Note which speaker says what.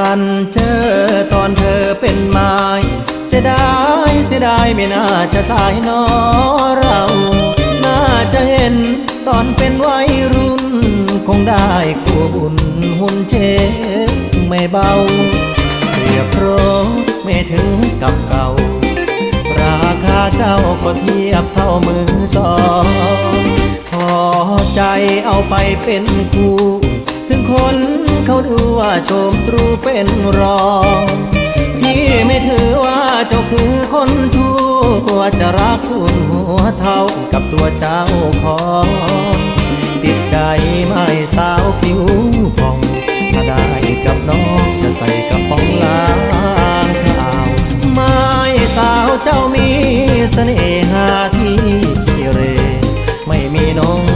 Speaker 1: ทันเจอตอนเธอเป็นไม้เสียดายเสียดายไม่น่าจะสายนอเรา น่าจะเห็นตอนเป็นวัยรุ่น คงได้คู่บุญหุ่นเชฟไม่เบาเรียบโรไม่ถึงกับเก่า ราคาเจ้าก็เทียบเท่ามือสองพอใจเอาไปเป็นคู่ ถึงคนเขาดูว่าโจมตรูเป็นรองพี่ไม่ถือว่าเจ้าคือคนชั่วจะรักทุนหัวเท่ากับตัวเจ้าของติดใจไม่สาวผิวผ่องถ้าได้กับน้องจะใส่กระป๋องลางข่าวไม่สาวเจ้ามีเสน่หาที่เรไม่มีน้อง